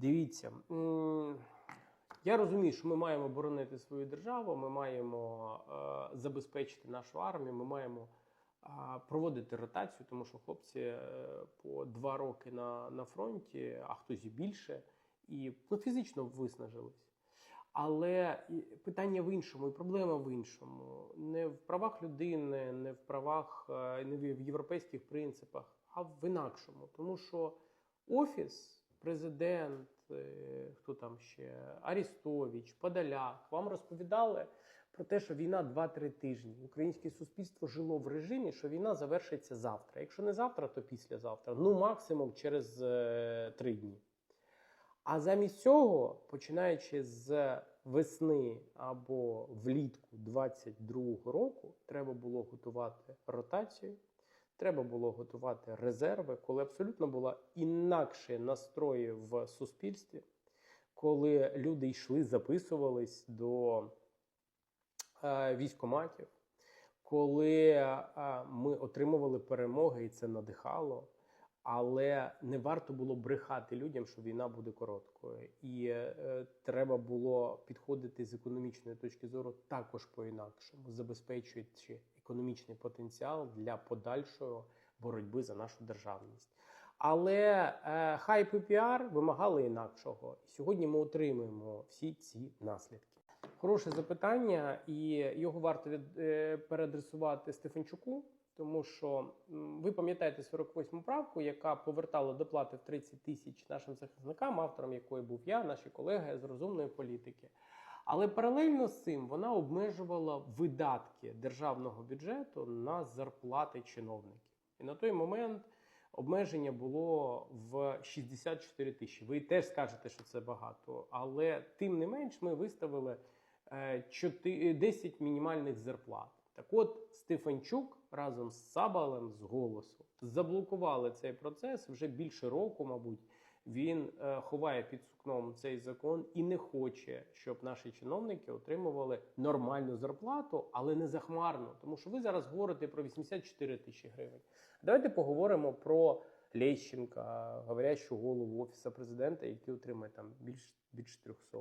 Дивіться, я розумію, що ми маємо боронити свою державу, ми маємо е, забезпечити нашу армію, ми маємо проводити ротацію, тому що хлопці е, по два роки на, на фронті, а хтось і більше, і ну, фізично виснажились. Але питання в іншому, і проблема в іншому. Не в правах людини, не в правах, е, не в європейських принципах, а в інакшому. Тому що офіс, президент, е, хто там ще, Арістович, Подоляк вам розповідали про те, що війна 2-3 тижні. Українське суспільство жило в режимі, що війна завершиться завтра. Якщо не завтра, то післязавтра. Ну максимум через е, 3 дні. А замість цього, починаючи з весни або влітку 22-го року, треба було готувати ротацію, треба було готувати резерви, коли абсолютно була інакше настрої в суспільстві, коли люди йшли, записувались до е, військоматів, коли е, ми отримували перемоги, і це надихало. Але не варто було брехати людям, що війна буде короткою, і е, треба було підходити з економічної точки зору також по-інакшому, забезпечуючи економічний потенціал для подальшої боротьби за нашу державність. Але е, хайп і піар вимагали інакшого. І сьогодні ми отримуємо всі ці наслідки. Хороше запитання, і його варто від, е, переадресувати Стефанчуку. Тому що м, ви пам'ятаєте 48 правку, яка повертала доплати в 30 тисяч нашим захисникам, автором якої був я, наші колеги з розумної політики. Але паралельно з цим вона обмежувала видатки державного бюджету на зарплати чиновників. І на той момент обмеження було в 64 тисячі. Ви теж скажете, що це багато, але тим не менш ми виставили е, 10 мінімальних зарплат. Так от Стефанчук разом з Сабалем з голосу заблокували цей процес вже більше року, мабуть. Він е, ховає під сукном цей закон і не хоче, щоб наші чиновники отримували нормальну зарплату, але не захмарну. Тому що ви зараз говорите про 84 тисячі гривень. Давайте поговоримо про Лещенка, говорящу голову офісу президента, який отримує там більш більш 300.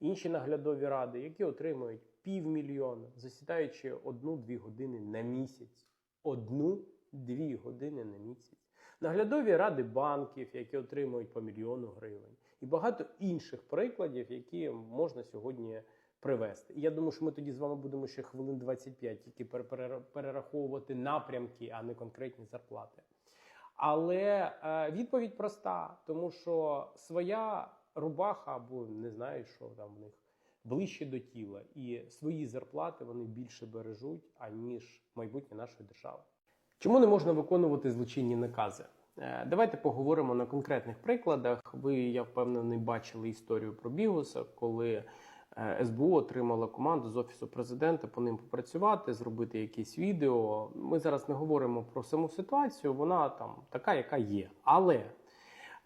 Інші наглядові ради, які отримують півмільйона, засідаючи одну-дві години на місяць. Одну-дві години на місяць. Наглядові ради банків, які отримують по мільйону гривень, і багато інших прикладів, які можна сьогодні привести. І я думаю, що ми тоді з вами будемо ще хвилин 25 тільки пере- пере- перераховувати напрямки, а не конкретні зарплати. Але е, відповідь проста, тому що своя рубаха або не знаю, що там в них ближче до тіла, і свої зарплати вони більше бережуть, аніж майбутнє нашої держави. Чому не можна виконувати злочинні накази? Е, Давайте поговоримо на конкретних прикладах. Ви, я впевнений, бачили історію про Бігуса, коли е, СБУ отримала команду з офісу президента по ним попрацювати, зробити якісь відео. Ми зараз не говоримо про саму ситуацію, вона там така, яка є. Але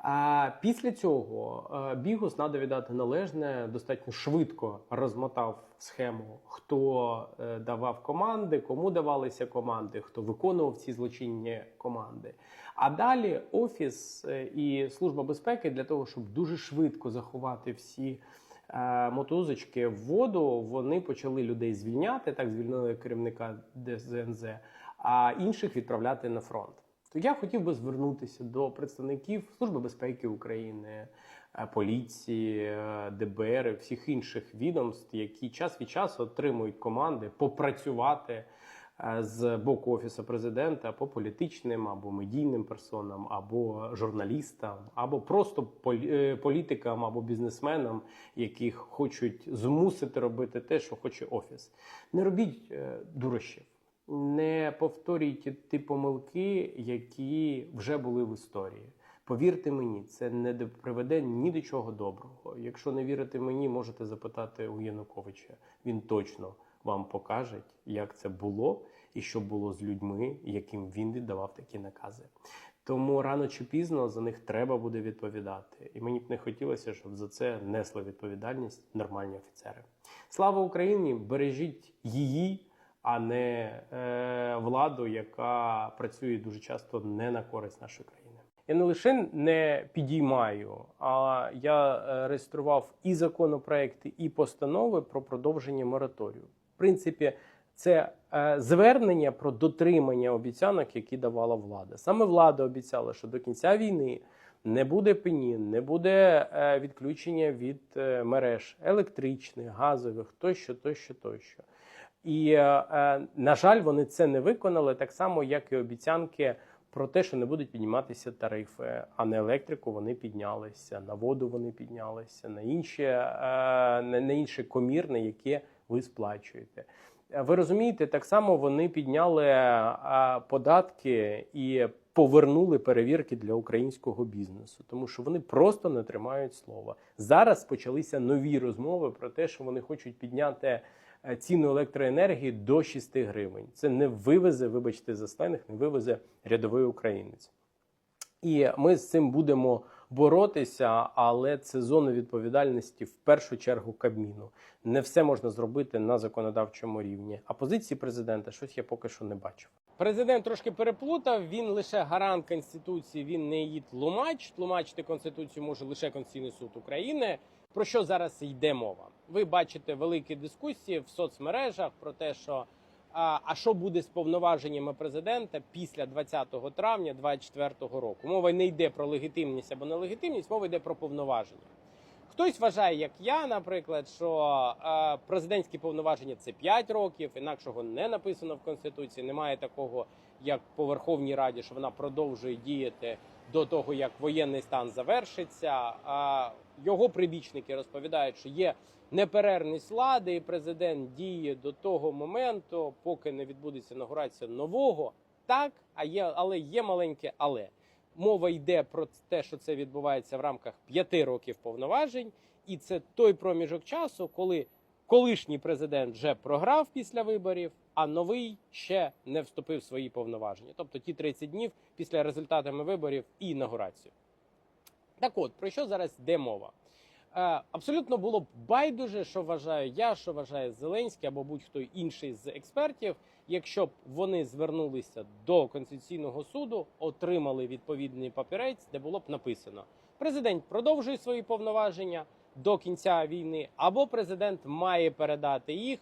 а після цього е, Бігус треба віддати належне, достатньо швидко розмотав схему, хто е, давав команди, кому давалися команди, хто виконував ці злочинні команди. А далі офіс е, і служба безпеки для того, щоб дуже швидко заховати всі мотузочки в воду, вони почали людей звільняти. Так звільнили керівника ДЗНЗ, а інших відправляти на фронт. То я хотів би звернутися до представників Служби безпеки України, е, поліції, е, ДБР, всіх інших відомств, які час від часу отримують команди попрацювати е, з боку офісу президента по політичним або медійним персонам, або журналістам, або просто полі- політикам або бізнесменам, яких хочуть змусити робити те, що хоче офіс. Не робіть дурощів. Не повторюйте ті помилки, які вже були в історії. Повірте мені, це не приведе ні до чого доброго. Якщо не вірите мені, можете запитати у Януковича. Він точно вам покаже, як це було і що було з людьми, яким він віддавав такі накази. Тому рано чи пізно за них треба буде відповідати. І мені б не хотілося, щоб за це несли відповідальність нормальні офіцери. Слава Україні! Бережіть її а не е, владу, яка працює дуже часто не на користь нашої країни. Я не лише не підіймаю, а я е, реєстрував і законопроекти, і постанови про продовження мораторію. В принципі, це е, звернення про дотримання обіцянок, які давала влада. Саме влада обіцяла, що до кінця війни не буде пені, не буде е, відключення від е, мереж електричних, газових, тощо, тощо, тощо. І, е, е, на жаль, вони це не виконали так само, як і обіцянки про те, що не будуть підніматися тарифи, а на електрику вони піднялися, на воду вони піднялися, на інші, е, на інші комірне, яке ви сплачуєте. Ви розумієте, так само вони підняли податки і повернули перевірки для українського бізнесу, тому що вони просто не тримають слова. Зараз почалися нові розмови про те, що вони хочуть підняти ціну електроенергії до 6 гривень. Це не вивезе, вибачте, за сленг, не вивезе рядовий українець. І ми з цим будемо боротися, але це зона відповідальності в першу чергу Кабміну. Не все можна зробити на законодавчому рівні. А позиції президента щось я поки що не бачив. Президент трошки переплутав. Він лише гарант конституції. Він не її тлумач. Тлумачити конституцію може лише Конституційний суд України. Про що зараз йде мова? Ви бачите великі дискусії в соцмережах про те, що а, а що буде з повноваженнями президента після 20 травня 2024 року? Мова не йде про легітимність або нелегітимність, мова йде про повноваження. Хтось вважає, як я, наприклад, що е, президентські повноваження це 5 років, інакшого не написано в конституції. Немає такого, як по Верховній Раді, що вона продовжує діяти до того, як воєнний стан завершиться. А його прибічники розповідають, що є неперервність влади, і президент діє до того моменту, поки не відбудеться інаугурація нового. Так, а є, але є маленьке але. Мова йде про те, що це відбувається в рамках п'яти років повноважень, і це той проміжок часу, коли колишній президент вже програв після виборів, а новий ще не вступив в свої повноваження. Тобто ті 30 днів після результатами виборів і інаугурацію. Так от, про що зараз йде мова? Е, Абсолютно було б байдуже, що вважаю я, що вважає Зеленський або будь-хто інший з експертів, якщо б вони звернулися до Конституційного суду, отримали відповідний папірець, де було б написано: президент продовжує свої повноваження до кінця війни, або президент має передати їх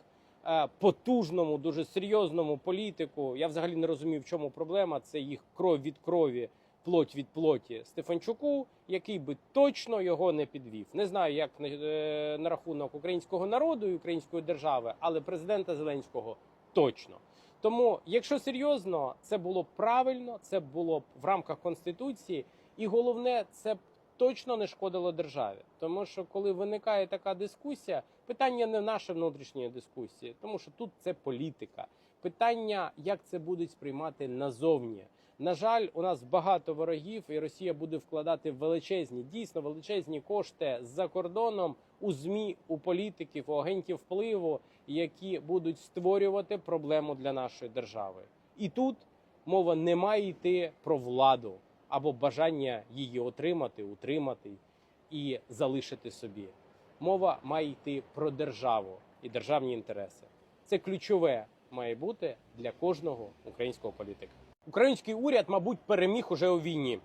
е, потужному, дуже серйозному політику. Я взагалі не розумію, в чому проблема. Це їх кров від крові плоть від плоті Стефанчуку, який би точно його не підвів. Не знаю, як е, на рахунок українського народу і української держави, але президента Зеленського точно. Тому, якщо серйозно, це було б правильно, це було б в рамках конституції, і головне, це б точно не шкодило державі. Тому що коли виникає така дискусія, питання не наша внутрішньої дискусії, тому що тут це політика. Питання, як це будуть сприймати назовні. На жаль, у нас багато ворогів, і Росія буде вкладати величезні, дійсно величезні кошти за кордоном у змі, у політиків, у агентів впливу, які будуть створювати проблему для нашої держави. І тут мова не має йти про владу або бажання її отримати, утримати і залишити собі. Мова має йти про державу і державні інтереси. Це ключове має бути для кожного українського політика. Український уряд, мабуть, переміг уже у війні.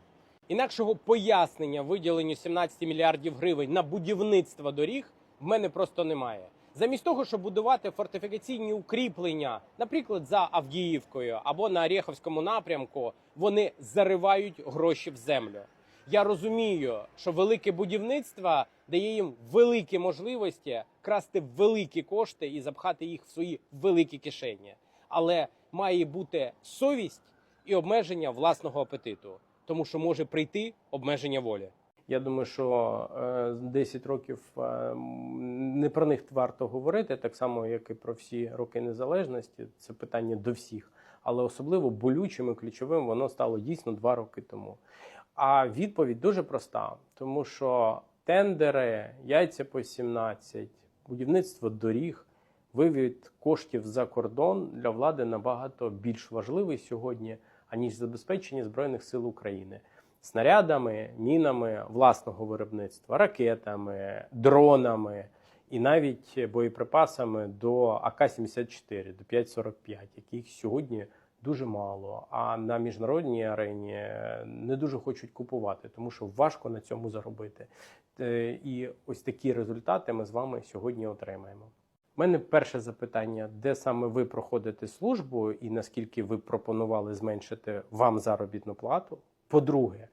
Інакшого пояснення виділенню 17 мільярдів гривень на будівництво доріг в мене просто немає. Замість того, щоб будувати фортифікаційні укріплення, наприклад, за Авдіївкою або на Орєховському напрямку, вони заривають гроші в землю. Я розумію, що велике будівництво дає їм великі можливості красти великі кошти і запхати їх в свої великі кишені. Але має бути совість і обмеження власного апетиту, тому що може прийти обмеження волі. Я думаю, що е, 10 років е, не про них варто говорити, так само, як і про всі роки незалежності. Це питання до всіх, але особливо болючим і ключовим воно стало дійсно два роки тому. А відповідь дуже проста, тому що тендери, яйця по 17, будівництво доріг, вивід коштів за кордон для влади набагато більш важливий сьогодні, аніж забезпечення збройних сил України снарядами, мінами власного виробництва, ракетами, дронами і навіть боєприпасами до АК-74, до 5,45, яких сьогодні дуже мало. А на міжнародній арені не дуже хочуть купувати, тому що важко на цьому заробити. Е, І ось такі результати ми з вами сьогодні отримаємо. У мене перше запитання: де саме ви проходите службу, і наскільки ви пропонували зменшити вам заробітну плату? По-друге,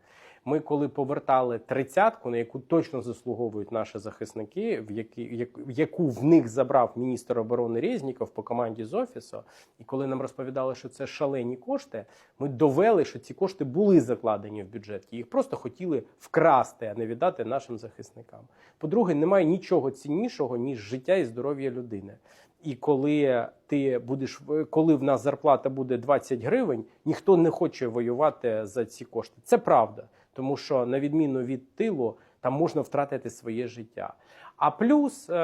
ми коли повертали тридцятку, на яку точно заслуговують наші захисники, в які, як, яку в них забрав міністр оборони Резніков по команді з офісу, і коли нам розповідали, що це шалені кошти, ми довели, що ці кошти були закладені в бюджет. Їх просто хотіли вкрасти, а не віддати нашим захисникам. По-друге, немає нічого ціннішого ніж життя і здоров'я людини. І коли ти будеш коли в нас зарплата буде 20 гривень, ніхто не хоче воювати за ці кошти. Це правда, тому що на відміну від тилу, там можна втратити своє життя. А плюс, е,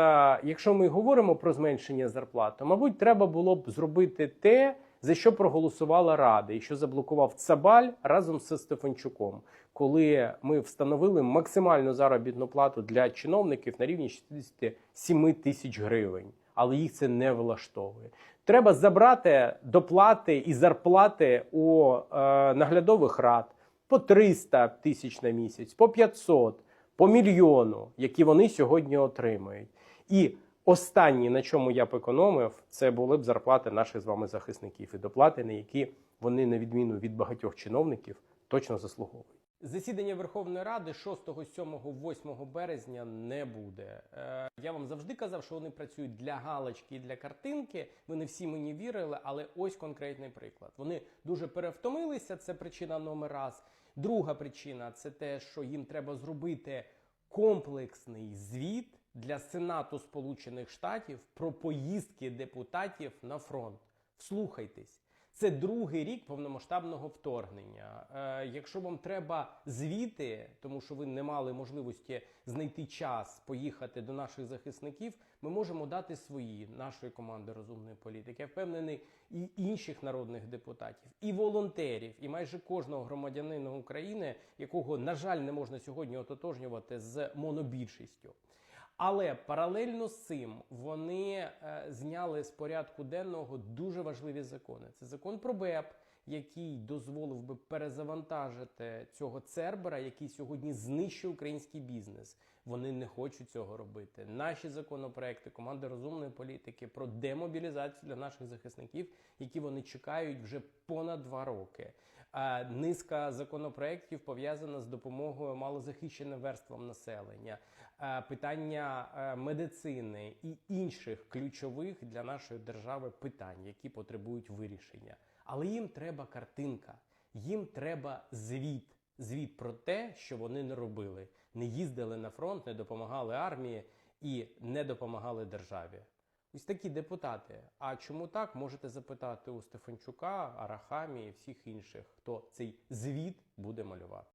якщо ми говоримо про зменшення зарплат, то, мабуть, треба було б зробити те, за що проголосувала Рада, і що заблокував Цабаль разом з Стефанчуком, коли ми встановили максимальну заробітну плату для чиновників на рівні 67 тисяч гривень, але їх це не влаштовує. Треба забрати доплати і зарплати у е, наглядових рад по 300 тисяч на місяць, по 500, по мільйону, які вони сьогодні отримують. І останнє, на чому я б економив, це були б зарплати наших з вами захисників і доплати, на які вони, на відміну від багатьох чиновників, точно заслуговують. Засідання Верховної Ради 6, 7, 8 березня не буде. Е, я вам завжди казав, що вони працюють для галочки і для картинки. Ви не всі мені вірили, але ось конкретний приклад. Вони дуже перевтомилися. Це причина номер раз. Друга причина це те, що їм треба зробити комплексний звіт для Сенату Сполучених Штатів про поїздки депутатів на фронт. Вслухайтесь. Це другий рік повномасштабного вторгнення. Е, якщо вам треба звіти, тому що ви не мали можливості знайти час поїхати до наших захисників, ми можемо дати свої нашої команди розумної політики. Я впевнений, і інших народних депутатів, і волонтерів, і майже кожного громадянина України, якого на жаль не можна сьогодні ототожнювати з монобільшістю. Але паралельно з цим вони е, зняли з порядку денного дуже важливі закони. Це закон про БЕП, який дозволив би перезавантажити цього цербера, який сьогодні знищує український бізнес. Вони не хочуть цього робити. Наші законопроекти, команди розумної політики про демобілізацію для наших захисників, які вони чекають вже понад два роки. Е, Низка законопроєктів пов'язана з допомогою малозахищеним верствам населення, питання е, медицини і інших ключових для нашої держави питань, які потребують вирішення. Але їм треба картинка, їм треба звіт. Звіт про те, що вони не робили, не їздили на фронт, не допомагали армії і не допомагали державі. Ось такі депутати. А чому так можете запитати у Стефанчука, Арахамі і всіх інших, хто цей звіт буде малювати?